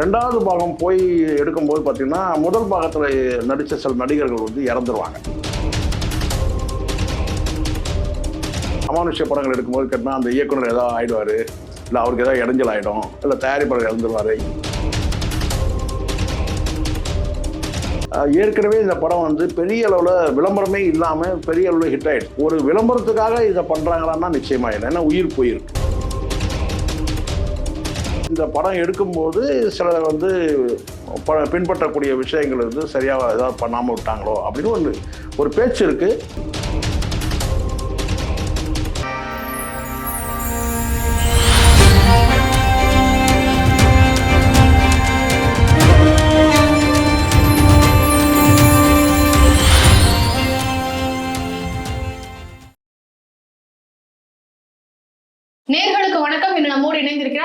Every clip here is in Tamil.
ரெண்டாவது பாகம் போய் எடுக்கும்போது பார்த்தீங்கன்னா முதல் பாகத்தில் நடித்த சில நடிகர்கள் வந்து இறந்துருவாங்க. அமானுஷ்ய படங்கள் எடுக்கும்போது கேட்டால் அந்த இயக்குனர் ஏதாவது ஆயிடுவார் இல்லை அவருக்கு ஏதாவது இடைஞ்சல் ஆகிடும் இல்லை தயாரிப்பாளர் இறந்துருவார். ஏற்கனவே இந்த படம் வந்து பெரிய அளவில் விளம்பரமே இல்லாமல் பெரிய அளவில் ஹிட் ஆயிடுச்சு. ஒரு விளம்பரத்துக்காக இதை பண்ணுறாங்களான்னா நிச்சயமாக இல்லை ஏன்னா உயிர் போயிருக்கு. இந்த படம் எடுக்கும்போது சில வந்து ப பின்பற்றக்கூடிய விஷயங்கள் வந்து சரியாக ஏதாவது பண்ணாமல் விட்டாங்களோ அப்படின்னு ஒன்று ஒரு பேச்சு இருக்குது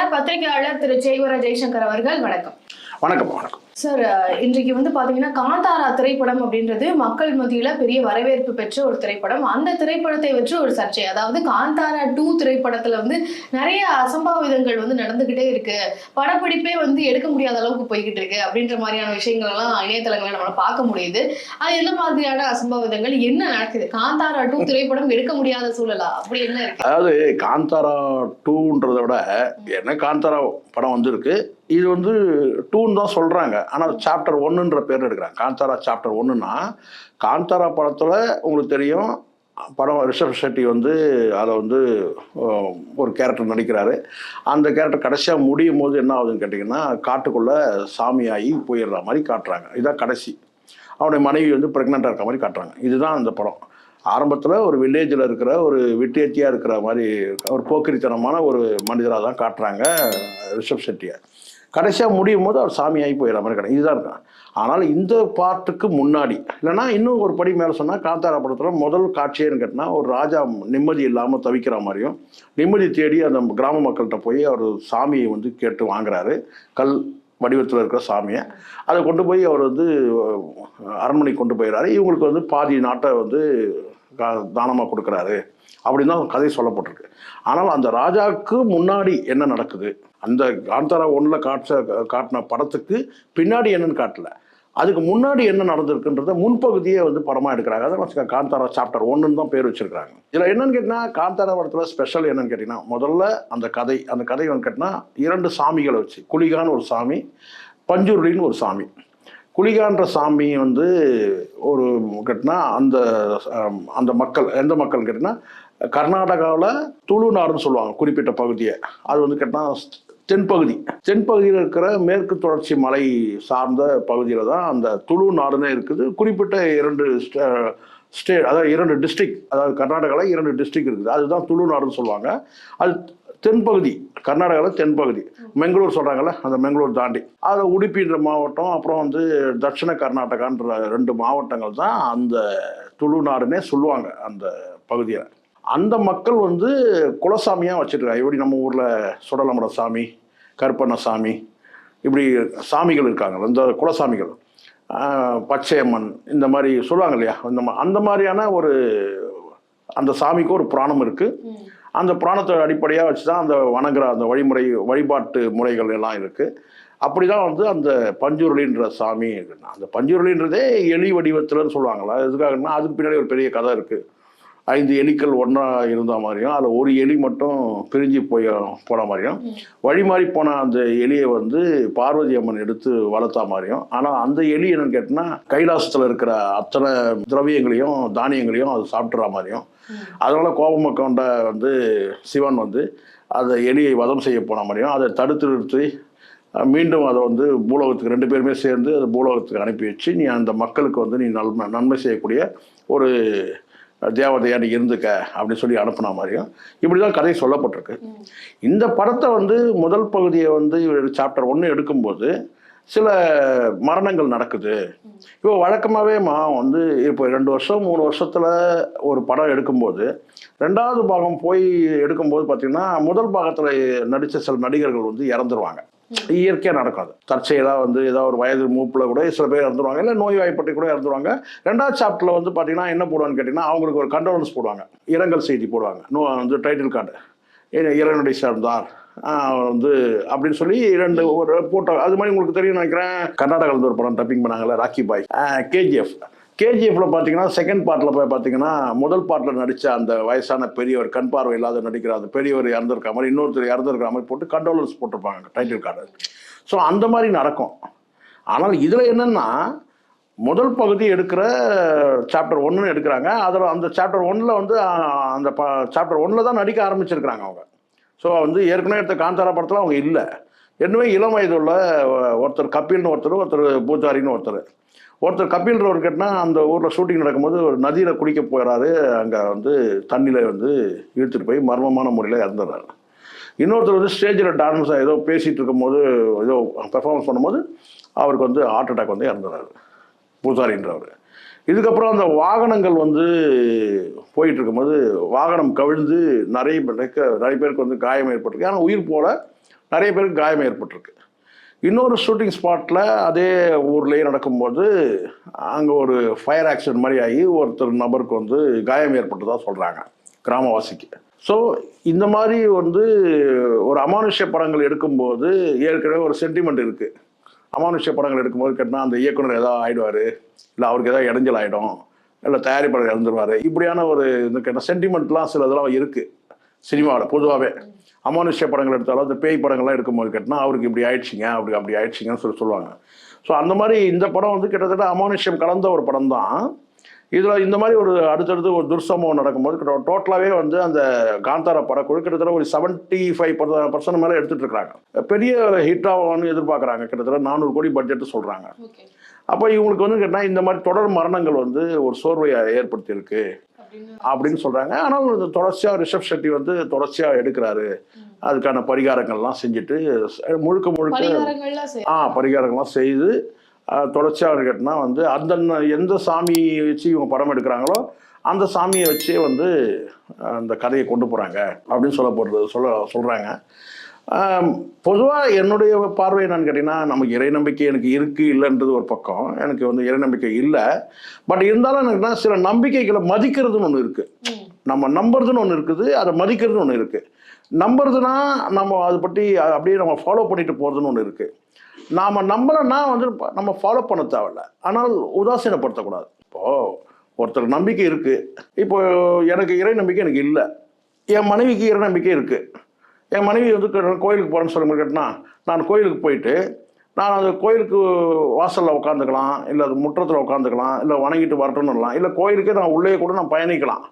பத்திரிகையாளர் திரு ஜெய்வர ஜெய்சங்கர் அவர்கள் வணக்கம். வணக்கம் வணக்கம். சார் இன்றைக்கு வந்து பாத்தீங்கன்னா காந்தாரா திரைப்படம் அப்படின்றது மக்கள் மத்தியில பெரிய வரவேற்பு பெற்ற ஒரு திரைப்படம். அந்த திரைப்படத்தை வச்சு ஒரு சர்ச்சை. அதாவது காந்தாரா டூ திரைப்படத்துல வந்து நிறைய அசம்பாவிதங்கள் வந்து நடந்துகிட்டே இருக்கு. படப்பிடிப்பே வந்து எடுக்க முடியாத அளவுக்கு போய்கிட்டு இருக்கு அப்படின்ற மாதிரியான விஷயங்கள் எல்லாம் இணையதளங்களை நம்மளால பார்க்க முடியுது. அது என்ன மாதிரியான அசம்பாவிதங்கள்? என்ன நடக்குது? காந்தாரா டூ திரைப்படம் எடுக்க முடியாத சூழலா? அப்படி என்ன இருக்கு? அதாவது காந்தாரா டூன்றதை விட என்ன காந்தாரா படம் வந்திருக்கு இது வந்து டூன்னு தான் சொல்கிறாங்க ஆனால் சாப்டர் ஒன்றுன்ற பேர் எடுக்கிறாங்க. காந்தாரா சாப்டர் ஒன்றுனா காந்தாரா படத்தில் உங்களுக்கு தெரியும் படம் ரிஷப் ஷெட்டி வந்து அதை வந்து ஒரு கேரக்டர் நடிக்கிறாரு. அந்த கேரக்டர் கடைசியாக முடியும் போது என்ன ஆகுதுன்னு கேட்டிங்கன்னா காட்டுக்குள்ளே சாமியாகி போயிடுற மாதிரி காட்டுறாங்க. இதுதான் கடைசி. அவனுடைய மனைவி வந்து ப்ரெக்னெண்ட்டாக இருக்க மாதிரி காட்டுறாங்க. இதுதான் அந்த படம். ஆரம்பத்தில் ஒரு வில்லேஜில் இருக்கிற ஒரு விட்டேத்தியாக இருக்கிற மாதிரி ஒரு போக்கிரித்தனமான ஒரு மனிதராக தான் காட்டுறாங்க ரிஷப் ஷெட்டியை. கடைசியாக முடியும் போது அவர் சாமியாகி போயிடுற மாதிரி கிடையாது இதுதான் இருக்கான் ஆனால் இந்த பாட்டுக்கு முன்னாடி இல்லைன்னா இன்னும் ஒரு படி மேலே சொன்னால் காந்தாரா படத்தில் முதல் காட்சியேன்னு கேட்டினா ஒரு ராஜா நிம்மதி இல்லாமல் தவிக்கிற மாதிரியும் நிம்மதி தேடி அந்த கிராம மக்கள்கிட்ட போய் அவர் சாமியை வந்து கேட்டு வாங்குறாரு. கல் வடிவத்தில் இருக்கிற சாமியை. அதை கொண்டு போய் அவர் வந்து அரண்மனைக்கு கொண்டு போயிடுறாரு. இவங்களுக்கு வந்து பாதி நாட்டை வந்து தானமாக கொடுக்குறாரு. அப்படின்னு தான் கதை சொல்லப்பட்டிருக்கு. ஆனால் அந்த ராஜாவுக்கு முன்னாடி என்ன நடக்குது? அந்த காந்தாரா ஒன்றில் காட்ட காட்டின படத்துக்கு பின்னாடி என்னன்னு காட்டல. அதுக்கு முன்னாடி என்ன நடந்திருக்குன்றத முன்பகுதியே வந்து படமாக எடுக்கிறாங்க. அதை வச்சுக்க காந்தாரா சாப்டர் ஒன்றுன்னு தான் பேர் வச்சிருக்காங்க இதில் என்னன்னு கேட்டிங்கன்னா காந்தாரா படத்தில் ஸ்பெஷல் என்னன்னு கேட்டிங்கன்னா முதல்ல அந்த கதை அந்த கதை வந்து கேட்டிங்கன்னா இரண்டு சாமிகளை வச்சு குளிகான்னு ஒரு சாமி பஞ்சுருளின்னு ஒரு சாமி. குளிகான்ற சாமி வந்து ஒரு கேட்டினா அந்த அந்த மக்கள் எந்த மக்கள் கேட்டிங்கன்னா கர்நாடகாவில் துளுநாடுன்னு சொல்லுவாங்க குறிப்பிட்ட பகுதியை. அது வந்து கேட்டினா தென்பகுதி. தென்பகுதியில் இருக்கிற மேற்கு தொடர்ச்சி மலை சார்ந்த பகுதியில் தான் அந்த துளு நாடுனே இருக்குது. குறிப்பிட்ட இரண்டு ஸ்டே அதாவது இரண்டு டிஸ்ட்ரிக் அதாவது கர்நாடகாவில் இரண்டு டிஸ்ட்ரிக் இருக்குது. அதுதான் துளு நாடுன்னு சொல்லுவாங்க. அது தென்பகுதி கர்நாடகாவில் தென்பகுதி. பெங்களூர் சொல்கிறாங்கல்ல அந்த பெங்களூர் தாண்டி. அதை உடுப்பின்ற மாவட்டம் அப்புறம் வந்து தட்சிண கர்நாடகான்ற ரெண்டு மாவட்டங்கள் தான் அந்த துளுநாடுனே சொல்லுவாங்க அந்த பகுதியை. அந்த மக்கள் வந்து குலசாமியாக வச்சுருக்காங்க. எப்படி நம்ம ஊரில் சுடலமட சாமி கருப்பண்ண சாமி இப்படி சாமிகள் இருக்காங்க. இந்த குலசாமிகள். பச்சையம்மன் இந்த மாதிரி சொல்லுவாங்க இல்லையா? இந்த மா- அந்த மாதிரியான ஒரு அந்த சாமிக்கு ஒரு புராணம் இருக்குது அந்த புராணத்தை அடிப்படையாக வச்சு தான் அந்த வணங்குற அந்த வழிமுறை வழிபாட்டு முறைகள் எல்லாம் இருக்குது அப்படி தான் வந்து அந்த பஞ்சுருளின்ற சாமி இருக்குன்னா அந்த பஞ்சுருளின்றதே எலி வடிவத்தில்னு சொல்லுவாங்களா எதுக்காகன்னா அதுக்கு பின்னாடி ஒரு பெரிய கதை இருக்குது ஐந்து எலிக்கள் ஒன்றா இருந்த மாதிரியும் அதில் ஒரு எலி மட்டும் பிரிஞ்சு போய் போன மாதிரியும். வழி மாறி போன அந்த எலியை வந்து பார்வதி அம்மன் எடுத்து வளர்த்தா மாதிரியும். ஆனால் அந்த எலி என்னன்னு கேட்டினா கைலாசத்தில் இருக்கிற அத்தனை திரவியங்களையும் தானியங்களையும் அது சாப்பிட்ற மாதிரியும். அதனால கோபம் கொண்ட வந்து சிவன் வந்து அந்த எலியை வதம் செய்ய போன மாதிரியும் அதை தடுத்து நிறுத்தி மீண்டும் அதை வந்து பூலோகத்துக்கு ரெண்டு பேருமே சேர்ந்து அதை பூலோகத்துக்கு அனுப்பி வச்சு நீ அந்த மக்களுக்கு வந்து நீ நன்மை நன்மை செய்யக்கூடிய ஒரு தேவதையாண்டி நீ இருந்துக்க அப்படின்னு சொல்லி அனுப்புன மாதிரியும் இப்படி தான் கதை சொல்லப்பட்டிருக்கு. இந்த படத்தை வந்து முதல் பகுதியை வந்து சாப்டர் ஒன்று எடுக்கும்போது சில மரணங்கள் நடக்குது. இப்போ வழக்கமாகவே மா வந்து இப்போ ரெண்டு வருஷம் மூணு வருஷத்தில் ஒரு படம் எடுக்கும்போது ரெண்டாவது பாகம் போய் எடுக்கும்போது பார்த்திங்கன்னா முதல் பாகத்தில் நடித்த சில நடிகர்கள் வந்து இறந்துருவாங்க. இயற்கையாக நடக்கும் அது தற்செயலாக வந்து ஏதாவது ஒரு வயது மூப்பில் கூட சில பேர் இறந்துருவாங்க. இல்லை நோய் வாய்ப்பட்டு கூட இறந்துருவாங்க. ரெண்டாவது சாப்டரில் வந்து பார்த்தீங்கன்னா என்ன போடுவான்னு கேட்டிங்கன்னா அவங்களுக்கு ஒரு கண்டோலன்ஸ் போடுவாங்க. இரங்கல் செய்தி போடுவாங்க. நோ வந்து டைட்டில் கார்டு இறைவனுடைய சார்ந்தார். வந்து அப்படின்னு சொல்லி ரெண்டு ஒரு போட்டோ அது மாதிரி உங்களுக்கு தெரியும் நினைக்கிறேன். கர்நாடகாவில் ஒரு படம் டப்பிங் பண்ணாங்கல்ல ராக்கி பாய். கேஜிஎஃப் கேஜிஎஃப்ல பார்த்தீங்கன்னா செகண்ட் பார்ட்டில் போய் பார்த்தீங்கன்னா முதல் பார்ட்டில் நடித்த அந்த வயசான பெரியவர் கண் பார்வை இல்லாத நடிக்கிற அந்த பெரியவர் இறந்துருக்க மாதிரி இன்னொருத்தர் இறந்துருக்கிற மாதிரி போட்டு கண்டோலன்ஸ் போட்டிருப்பாங்க டைட்டில் கார்டு ஸோ அந்த மாதிரி நடக்கும். ஆனால் இதில் என்னென்னா முதல் பகுதி எடுக்கிற சாப்டர் ஒன்றுன்னு எடுக்கிறாங்க. அதில் அந்த சாப்டர் ஒன்றில் வந்து அந்த ப சாப்டர் ஒன்றில் தான் நடிக்க ஆரம்பிச்சிருக்கிறாங்க அவங்க. ஸோ வந்து ஏற்கனவே எடுத்த காந்தாரா படத்தில் அவங்க இல்லை. என்னவே இளம் வயதுள்ள ஒருத்தர் கபில்னு ஒருத்தர் ஒருத்தர் பூஜாரின்னு ஒருத்தர். ஒருத்தர் கபில்ன்றவர் கேட்டினா அந்த ஊரில் ஷூட்டிங் நடக்கும்போது ஒரு நதியில் குளிக்க போகிறாரு அங்கே வந்து தண்ணியில் வந்து இழுத்துட்டு போய் மர்மமான முறையில் இறந்துடுறாரு இன்னொருத்தர் வந்து ஸ்டேஜில் டான்ஸாக ஏதோ பேசிகிட்டு இருக்கும்போது ஏதோ பெர்ஃபார்மன்ஸ் பண்ணும்போது அவருக்கு வந்து ஹார்ட் அட்டாக் வந்து இறந்துடுறாரு பூசாரின்றவர். இதுக்கப்புறம் அந்த வாகனங்கள் வந்து போயிட்டு இருக்கும்போது வாகனம் கவிழ்ந்து நிறைய நிறைய பேருக்கு வந்து காயம் ஏற்பட்டிருக்கு. ஆனால் உயிர் போல நிறைய பேருக்கு காயம் ஏற்பட்டிருக்கு. இன்னொரு ஷூட்டிங் ஸ்பாட்டில் அதே ஊர்லேயே நடக்கும்போது அங்கே ஒரு ஃபயர் ஆக்சிடென்ட் மாதிரி ஆகி ஒருத்தர் நபருக்கு வந்து காயம் ஏற்பட்டதாக சொல்கிறாங்க கிராமவாசிக்கு. ஸோ இந்த மாதிரி வந்து ஒரு அமானுஷ்ய படங்கள் எடுக்கும்போது ஏற்கனவே ஒரு சென்டிமெண்ட் இருக்குது அமானுஷ்ய படங்கள் எடுக்கும்போது கேட்டால் அந்த இயக்குனர் ஏதாவது ஆகிடுவார் இல்லை அவருக்கு ஏதாவது இடைஞ்சல் ஆகிடும் இல்லை தயாரிப்பாளர் இறந்துருவார் இப்படியான ஒரு இந்த கேட்டால் சென்டிமெண்ட்லாம் சில இதெல்லாம் இருக்குது சினிமாவில் பொதுவாகவே அமானுஷ்ய படங்கள் எடுத்தாலும் அந்த பேய் படங்கள்லாம் எடுக்கும்போது கேட்டால் அவருக்கு இப்படி ஆயிடுச்சிங்க அப்படி அப்படி ஆயிடுச்சிங்கன்னு சொல்லி சொல்லுவாங்க. ஸோ அந்த மாதிரி இந்த படம் வந்து கிட்டத்தட்ட அமானுஷ்யம் கலந்த ஒரு படம் தான் இதில் இந்த மாதிரி ஒரு அடுத்தடுத்து ஒரு துர்சம்பவம் நடக்கும்போது டோட்டலாகவே வந்து அந்த காந்தாரா படக்குழு கிட்டத்தட்ட ஒரு செவன்ட்டி ஃபைவ் பர்சன்ட் மேலே எடுத்துட்டு இருக்காங்க பெரிய ஹிட் ஆகும்னு எதிர்பார்க்குறாங்க. கிட்டத்தட்ட நானூறு கோடி பட்ஜெட் சொல்கிறாங்க அப்போ இவங்களுக்கு வந்து கேட்டால் இந்த மாதிரி தொடர் மரணங்கள் வந்து ஒரு சோர்வை ஏற்படுத்தியிருக்கு. அப்படின்னு சொல்கிறாங்க ஆனால் இந்த தொடர்ச்சியாக ரிஷப் ஷெட்டி வந்து தொடர்ச்சியாக எடுக்கிறாரு. அதுக்கான பரிகாரங்கள்லாம் செஞ்சுட்டு முழுக்க முழுக்க ஆ பரிகாரங்கள்லாம் செய்து தொடர்ச்சியாக கேட்டினா வந்து அந்த எந்த சாமியை வச்சு இவங்க படம் எடுக்கிறாங்களோ அந்த சாமியை வச்சே வந்து அந்த கதையை கொண்டு போகிறாங்க அப்படின்னு சொல்ல போகிறது சொல்ல சொல்கிறாங்க பொதுவாக என்னுடைய பார்வை என்னன்னு கேட்டிங்கன்னா நமக்கு இறை நம்பிக்கை எனக்கு இருக்குது இல்லைன்றது ஒரு பக்கம். எனக்கு வந்து இறை நம்பிக்கை இல்லை. பட் இருந்தாலும் எனக்குன்னா சில நம்பிக்கைகளை மதிக்கிறதுன்னு ஒன்று இருக்குது. நம்ம நம்புறதுன்னு ஒன்று இருக்குது அதை மதிக்கிறதுன்னு ஒன்று இருக்குது நம்புறதுனா நம்ம அதை பற்றி அப்படியே நம்ம ஃபாலோ பண்ணிட்டு போகிறதுன்னு ஒன்று இருக்குது நாம் நம்பலைன்னா வந்து நம்ம ஃபாலோ பண்ண தேவையில்ல. ஆனால் உதாசீனப்படுத்தக்கூடாது. இப்போது ஒருத்தர் நம்பிக்கை இருக்குது இப்போ எனக்கு இறை நம்பிக்கை எனக்கு இல்லை. என் மனைவிக்கு இறை நம்பிக்கை இருக்குது என் மனைவி வந்து கோயிலுக்கு போகிறேன்னு சொல்ல கேட்டால் நான் கோயிலுக்கு போயிட்டு நான் அந்த கோயிலுக்கு வாசலில் உட்காந்துக்கலாம் இல்லை அது முற்றத்தில் உட்காந்துக்கலாம் இல்லை வணங்கிட்டு வரட்டும்னுலாம் இல்லை கோயிலுக்கே நான் உள்ளே கூட நான் பயணிக்கலாம்.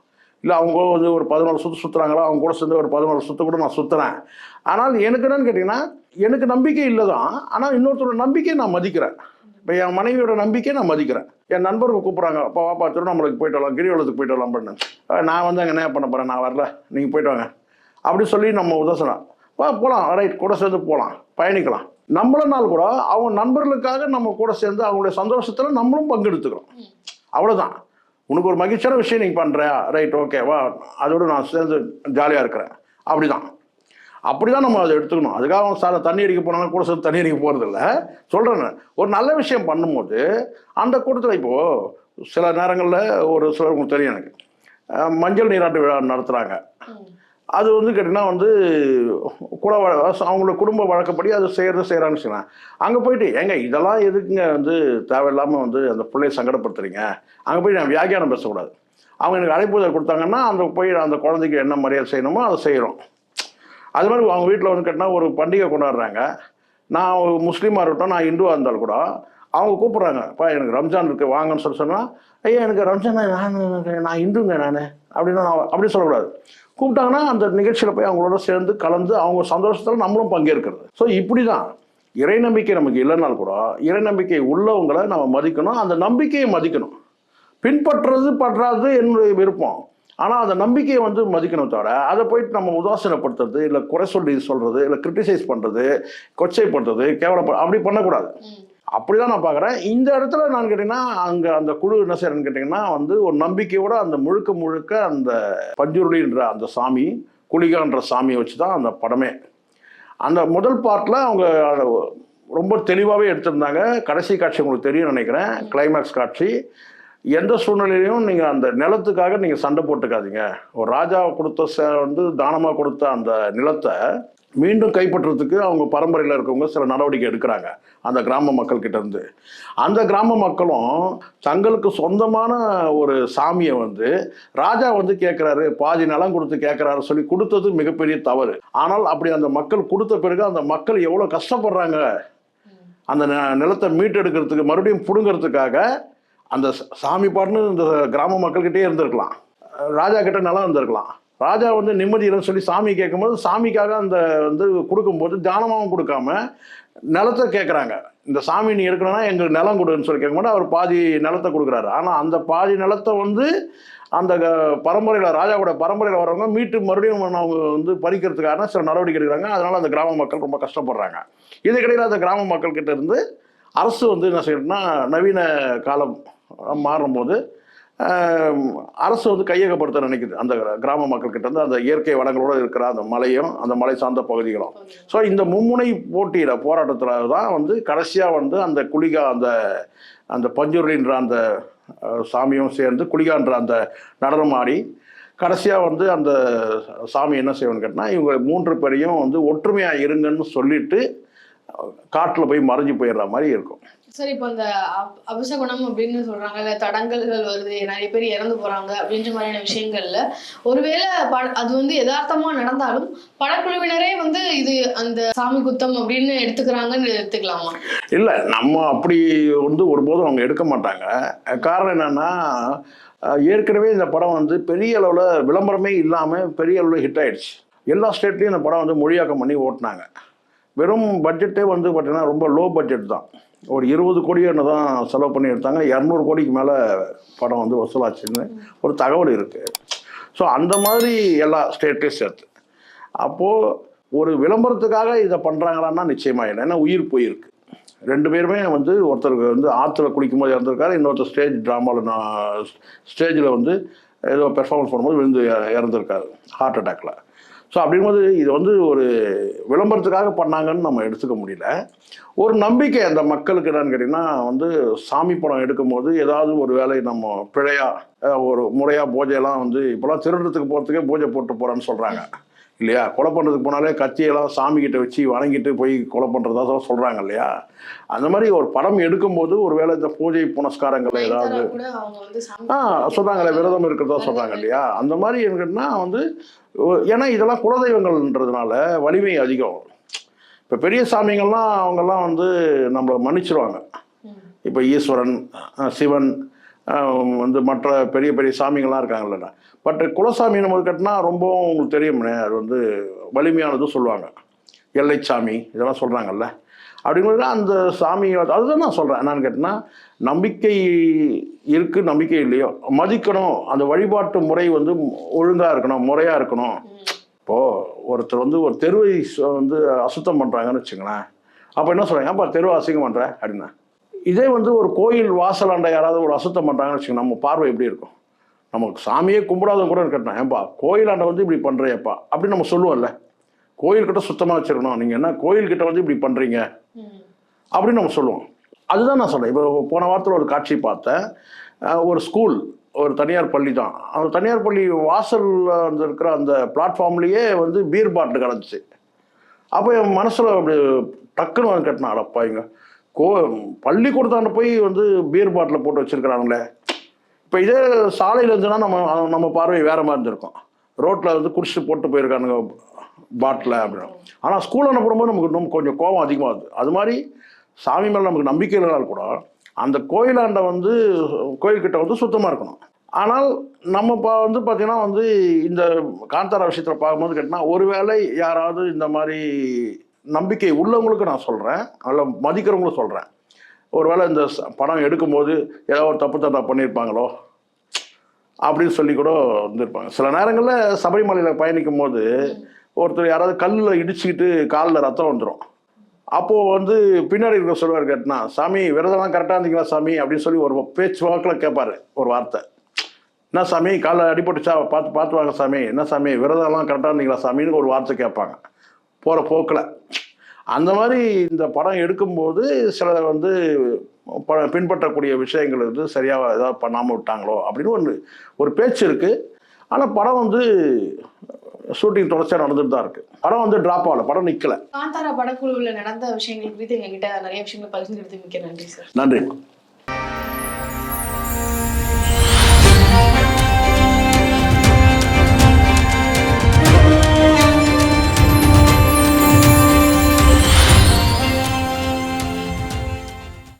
இல்லை அவங்க வந்து ஒரு பதினோரு சுற்று சுற்றுறாங்களோ அவங்க கூட சேர்ந்து ஒரு பதினோரு சுற்று கூட நான் சுற்றுறேன் ஆனால் எனக்கு என்னன்னு கேட்டிங்கன்னா எனக்கு நம்பிக்கை இல்லை தான் ஆனால் இன்னொருத்தரோட நம்பிக்கையை நான் மதிக்கிறேன். இப்போ என் மனைவியோட நம்பிக்கையை நான் மதிக்கிறேன். என் நண்பர்கள் கூப்பிட்றாங்க அப்பா வாப்பா திருவண்ணாமலைக்கு போயிட்டு வரலாம் கிரிவலத்துக்கு போயிட்டு வரலாம் பண்ணு நான் வந்து அங்கே என்ன பண்ண போகிறேன் நான் வரல. நீங்கள் போயிட்டு வாங்க. அப்படி சொல்லி நம்ம உதாசனம் வா போகலாம் ரைட் கூட சேர்ந்து போகலாம் பயணிக்கலாம். நம்மளனால கூட அவங்க நண்பர்களுக்காக நம்ம கூட சேர்ந்து அவங்களுடைய சந்தோஷத்தில் நம்மளும் பங்கெடுத்துக்கிறோம். அவ்வளோதான் உனக்கு ஒரு மகிழ்ச்சியான விஷயம் நீங்கள் பண்ணுறியா ரைட் ஓகே வா. அதோட நான் சேர்ந்து ஜாலியாக இருக்கிறேன். அப்படிதான். அப்படிதான் நம்ம அதை எடுத்துக்கணும். அதுக்காக அவங்க சால தண்ணி அடிக்க போனாங்க கூட சேர்ந்து தண்ணி அடிக்க போகிறதில்ல சொல்கிறேன் ஒரு நல்ல விஷயம் பண்ணும்போது அந்த கூட்டத்தில் இப்போது சில நேரங்களில் ஒரு சிலர் உங்களுக்கு தெரியும் எனக்கு. மஞ்சள் நீராட்டு விழா நடத்துகிறாங்க. அது வந்து கேட்டிங்கன்னா வந்து கூட அவங்களோட குடும்ப வழக்கப்படி அது செய்கிறது செய்கிறான்னு வச்சுக்கலாம் அங்கே போயிட்டு ஏங்க இதெல்லாம் எதுக்குங்க வந்து தேவையில்லாமல் வந்து அந்த பிள்ளையை சங்கடப்படுத்துறீங்க? அங்கே போய் நான் வியாக்கியானம் பேசக்கூடாது. அவங்க எனக்கு அழைப்புதல் கொடுத்தாங்கன்னா அந்த போய் அந்த குழந்தைக்கு என்ன மரியாதை செய்யணுமோ அதை செய்கிறோம் அது மாதிரி அவங்க வீட்டில் வந்து கேட்டால் ஒரு பண்டிகை கொண்டாடுறாங்க. நான் முஸ்லீமாக இருக்கட்டும் நான் இந்துவாக இருந்தாலும் கூட அவங்க கூப்பிட்றாங்க. இப்போ எனக்கு ரம்ஜான் இருக்குது வாங்கன்னு சொல்லி சொன்னால் ஐயா எனக்கு ரம்ஜான் நான் நான் இந்துங்க நான். அப்படின்னா நான் அப்படி சொல்லக்கூடாது. கூப்பிட்டாங்கன்னா அந்த நிகழ்ச்சியில் போய் அவங்களோட சேர்ந்து கலந்து அவங்க சந்தோஷத்தில் நம்மளும் பங்கேற்கிறது. ஸோ இப்படி தான் இறை நம்பிக்கை நமக்கு இல்லைனாலும் கூட இறை நம்பிக்கை உள்ளவங்களை நம்ம மதிக்கணும் அந்த நம்பிக்கையை மதிக்கணும். பின்பற்றுறது பற்றாது என்னுடைய விருப்பம். ஆனால் அந்த நம்பிக்கையை வந்து மதிக்கணும் தவிர அதை போயிட்டு நம்ம உதாசீனப்படுத்துறது இல்லை குறை சொல்லி சொல்கிறது இல்லை கிரிட்டிசைஸ் பண்ணுறது கொச்சைப்படுத்துறது கேவலப்ப அப்படி பண்ணக்கூடாது. ம். அப்படிதான் நான் பார்க்குறேன். இந்த இடத்துல நான் கேட்டிங்கன்னா அங்கே அந்த குழு என்ன செய்யறேன்னு கேட்டிங்கன்னா வந்து ஒரு நம்பிக்கையோட அந்த முழுக்க முழுக்க அந்த பஞ்சுருளின்ற அந்த சாமி குளிகான்ற சாமியை வச்சு தான் அந்த படமே. அந்த முதல் பார்ட்டில் அவங்க ரொம்ப தெளிவாகவே எடுத்திருந்தாங்க. கடைசி காட்சி உங்களுக்கு தெரியும் நினைக்கிறேன். கிளைமேக்ஸ் காட்சி. எந்த சூழ்நிலையிலையும் நீங்கள் அந்த நிலத்துக்காக நீங்கள் சண்டை போட்டுக்காதீங்க. ஒரு ராஜா கொடுத்த வந்து தானமாக கொடுத்த அந்த நிலத்தை மீண்டும் கைப்பற்றுறதுக்கு அவங்க பரம்பரையில் இருக்கவங்க சில நடவடிக்கை எடுக்கிறாங்க அந்த கிராம மக்கள் இருந்து. அந்த கிராம மக்களும் தங்களுக்கு சொந்தமான ஒரு சாமியை வந்து ராஜா வந்து கேட்குறாரு பாதி நிலம் கொடுத்து கேட்குறாரு சொல்லி கொடுத்தது மிகப்பெரிய தவறு. ஆனால் அப்படி அந்த மக்கள் கொடுத்த பிறகு அந்த மக்கள் எவ்வளோ கஷ்டப்படுறாங்க? அந்த ந- நிலத்தை மீட்டெடுக்கிறதுக்கு மறுபடியும் பிடுங்கிறதுக்காக அந்த சாமி பாட்டுன்னு இந்த கிராம மக்கள்கிட்டே இருந்திருக்கலாம். ராஜா கிட்ட நிலம் இருந்திருக்கலாம். ராஜா வந்து நிம்மதியிலன்னு சொல்லி சாமி கேட்கும்போது சாமிக்காக அந்த வந்து கொடுக்கும்போது தானமாகவும் கொடுக்காம நிலத்தை கேட்குறாங்க. இந்த சாமி நீ எடுக்கணும்னா எங்களுக்கு நிலம் கொடுன்னு சொல்லி கேட்கும்போது அவர் பாதி நிலத்தை கொடுக்குறாரு. ஆனால் அந்த பாதி நிலத்தை வந்து அந்த பரம்பரையில் ராஜாவோட பரம்பரையில் வரவங்க மீட்டு மறுபடியும் அவங்க வந்து பறிக்கிறதுக்கான சில நடவடிக்கை எடுக்கிறாங்க. அதனால் அந்த கிராம மக்கள் ரொம்ப கஷ்டப்படுறாங்க. இதுக்கிடையில் அந்த கிராம மக்கள்கிட்ட இருந்து அரசு வந்து என்ன செய்யணும்னா நவீன காலம் மாறும்போது அரசு வந்து கையகப்படுத்த நினைக்குது. அந்த கிராம மக்கள்கிட்ட இருந்து அந்த இயற்கை வளங்களோடு இருக்கிற அந்த மலையும் அந்த மலை சார்ந்த பகுதிகளும். ஸோ இந்த மும்முனை போட்டியில் போராட்டத்தில் தான் வந்து கடைசியாக வந்து அந்த குளிகா அந்த அந்த பஞ்சுரின்ற அந்த சாமியும் சேர்ந்து குளிகான்ற அந்த நடனம் ஆடி கடைசியாக வந்து அந்த சாமி என்ன செய்யணும்னு கேட்டால் இவங்க மூன்று பேரையும் வந்து ஒற்றுமையாக இருங்கன்னு சொல்லிட்டு காட்டில் போய் மறைஞ்சு போயிடுற மாதிரி இருக்கும். சரி இப்போ இந்த அப்- அபசகுணம் அப்படின்னு சொல்றாங்க இல்ல தடங்கல்கள் வருது நிறைய பேர் இறந்து போறாங்க அப்படின்ற மாதிரியான விஷயங்கள்ல ஒருவேளை அது வந்து யதார்த்தமா நடந்தாலும் படக்குழுவினரே வந்து இது அந்த சாமி குத்தம் அப்படின்னு எடுத்துக்கிறாங்கன்னு எடுத்துக்கலாமா? இல்லை நம்ம அப்படி வந்து ஒருபோதும் அவங்க எடுக்க மாட்டாங்க. காரணம் என்னன்னா ஏற்கனவே இந்த படம் வந்து பெரிய அளவில் விளம்பரமே இல்லாமல் பெரிய அளவில் ஹிட் ஆயிடுச்சு. எல்லா ஸ்டேட்லேயும் இந்த படம் வந்து மொழியாக்கம் பண்ணி ஓட்டினாங்க. வெறும் பட்ஜெட்டே வந்து பார்த்தீங்கன்னா ரொம்ப லோ பட்ஜெட் தான். ஒரு இருபது கோடி என்ன தான் செலவு பண்ணி எடுத்தாங்க இரநூறு கோடிக்கு மேலே படம் வந்து வசூலாச்சுன்னு ஒரு தகவல் இருக்குது ஸோ அந்த மாதிரி எல்லா ஸ்டேட்லேயும் சேர்த்து. அப்போது ஒரு விளம்பரத்துக்காக இதை பண்ணுறாங்களான்னா நிச்சயமாக இல்லை. ஏன்னா உயிர் போயிருக்கு. ரெண்டு பேருமே வந்து ஒருத்தருக்கு வந்து ஆற்றுல குளிக்கும் போது இறந்துருக்காரு. இன்னொருத்தர் ஸ்டேஜ் ட்ராமாவில் நான் ஸ்டேஜில் வந்து ஏதோ பெர்ஃபார்மன்ஸ் பண்ணும்போது விழுந்து இறந்துருக்காரு. ஹார்ட் அட்டாக்ல ஸோ அப்படிங்கும்போது இது வந்து ஒரு விளம்பரத்துக்காக பண்ணாங்கன்னு நம்ம எடுத்துக்க முடியல. ஒரு நம்பிக்கை அந்த மக்களுக்கு என்னன்னு கேட்டிங்கன்னா வந்து சாமி படம் எடுக்கும்போது ஏதாவது ஒரு வேலை நம்ம பிழையாக ஒரு முறையாக பூஜையெல்லாம் வந்து இப்போலாம் திருடத்துக்கு போகிறதுக்கே பூஜை போட்டு போகிறேன்னு சொல்கிறாங்க இல்லையா? கொலை பண்ணுறதுக்கு போனாலே கத்தியெல்லாம் சாமி கிட்ட வச்சு வணங்கிட்டு போய் கொலை பண்ணுறதா சொல்கிறாங்க இல்லையா? அந்த மாதிரி ஒரு படம் எடுக்கும்போது ஒருவேளை இந்த பூஜை புனஸ்காரங்கள் ஏதாவது ஆ சொல்கிறாங்களே விரதம் இருக்கிறதா சொல்கிறாங்க இல்லையா? அந்த மாதிரி இருக்குன்னா வந்து ஏன்னா இதெல்லாம் குலதெய்வங்கள்ன்றதுனால வலிமை அதிகம். இப்போ பெரிய சாமிங்கள்லாம் அவங்கெல்லாம் வந்து நம்மளை மன்னிச்சிருவாங்க. இப்போ ஈஸ்வரன் சிவன் வந்து மற்ற பெரிய பெரிய சாமிகள்லாம் இருக்காங்கல்ல பட் குலசாமி நம்ம கட்டினா ரொம்பவும் உங்களுக்கு தெரியும்னே அது வந்து வலிமையானதும் சொல்லுவாங்க. எல்லைச்சாமி இதெல்லாம் சொல்கிறாங்கல்ல அப்படிங்கிறது அந்த சாமி அதுதான் நான் சொல்கிறேன் என்னன்னு கேட்டால் நம்பிக்கை இருக்கு நம்பிக்கை இல்லையோ? மதிக்கணும். அந்த வழிபாட்டு முறை வந்து ஒழுங்காக இருக்கணும் முறையாக இருக்கணும். இப்போது ஒருத்தர் வந்து ஒரு தெருவை வந்து அசுத்தம் பண்ணுறாங்கன்னு வச்சுங்களேன் அப்போ என்ன சொல்கிறாங்க அப்போ தெருவை அசிங்கம் பண்ணுற அப்படின்னா இதே வந்து ஒரு கோயில் வாசலாண்ட யாராவது ஒரு அசுத்தம் பண்ணுறாங்கன்னு வச்சுக்கோங்க நம்ம பார்வை எப்படி இருக்கும்? நமக்கு சாமியே கும்பிடாதவங்க கூட இருக்கட்டும். ஏன்பா கோயிலாண்ட வந்து இப்படி பண்ணுறியப்பா அப்படின்னு நம்ம சொல்லுவோம்ல. கோயில்கிட்ட சுத்தமாக வச்சிருக்கணும். நீங்கள் என்ன கோயில்கிட்ட வந்து இப்படி பண்ணுறீங்க அப்படின்னு நம்ம சொல்லுவோம். அதுதான் நான் சொல்கிறேன் இப்போ போன வாரத்தில் ஒரு காட்சி பார்த்தேன். ஒரு ஸ்கூல் ஒரு தனியார் பள்ளி தான். அந்த தனியார் பள்ளி வாசலில் வந்து இருக்கிற அந்த பிளாட்ஃபார்ம்லேயே வந்து பீர் பாட்டில் கிடந்துச்சு அப்போ என் மனசில் அப்படி டக்குன்னு வந்து கட்டினா அடப்பாங்க கோ பள்ளிக்கூடத்தாண்ட போய் வந்து பீர் பாட்டில் போட்டு வச்சுருக்கிறாங்களே இப்போ இதே சாலையில் இருந்துன்னா நம்ம நம்ம பார்வை வேற மாதிரி இருந்திருக்கும். ரோட்டில் வந்து குடிச்சிட்டு போட்டு போயிருக்கானுங்க பாட்டில் அப்படின்னு. ஆனால் ஸ்கூலில் அனுப்பும்போது நமக்கு இன்னும் கொஞ்சம் கோபம் அதிகமாகுது. அது மாதிரி சாமி மேலே நமக்கு நம்பிக்கை இருந்தால் கூட அந்த கோயிலாண்ட வந்து கோயில்கிட்ட வந்து சுத்தமாக இருக்கணும். ஆனால் நம்ம பா வந்து பார்த்திங்கன்னா வந்து இந்த காந்தாரா விஷயத்தில் பார்க்கும்போது கேட்டினா ஒருவேளை யாராவது இந்த மாதிரி நம்பிக்கை உள்ளவங்களுக்கு நான் சொல்கிறேன் அதில் மதிக்கிறவங்களும் சொல்கிறேன் ஒருவேளை இந்த படம் எடுக்கும்போது ஏதோ ஒரு தப்பு தண்டா பண்ணியிருப்பாங்களோ? அப்படின்னு சொல்லி கூட இருந்திருப்பாங்க சில நேரங்களில் சபரிமலையில் பயணிக்கும் போது ஒருத்தர் யாராவது கல்லில் இடிச்சுக்கிட்டு காலில் ரத்தம் வந்துடும் அப்போது வந்து பின்னாடி இருக்க சொல்லுவார் கேட்டினா சாமி விரதம்லாம் கரெக்டாக இருந்தீங்களா சாமி? அப்படின்னு சொல்லி ஒரு பேச்சு வாக்கில் கேட்பார் ஒரு வார்த்தை. என்ன சாமி காலை அடிபட்டுச்சா? பார்த்து பார்த்து வாங்க சாமி. என்ன சாமி விரதம்லாம் கரெக்டாக இருந்தீங்களா சாமின்னு ஒரு வார்த்தை கேட்பாங்க. போகிற போக்கில். அந்த மாதிரி இந்த படம் எடுக்கும்போது சில வந்து ப பின்பற்றக்கூடிய விஷயங்கள் வந்து சரியாக ஏதாவது பண்ணாமல் விட்டாங்களோ அப்படின்னு ஒன்று ஒரு பேச்சு இருக்குது ஆனால் படம் வந்து ஷூட்டிங் தொடர்ச்சியாக நடந்துட்டு தான் இருக்கு. படம் வந்து ட்ராப் ஆகல படம் நிற்கல காந்தாரா படக்குழுவில் நடந்த விஷயங்கள் குறித்து எங்ககிட்ட நிறைய விஷயங்களை மிக்க நன்றி சார். நன்றி.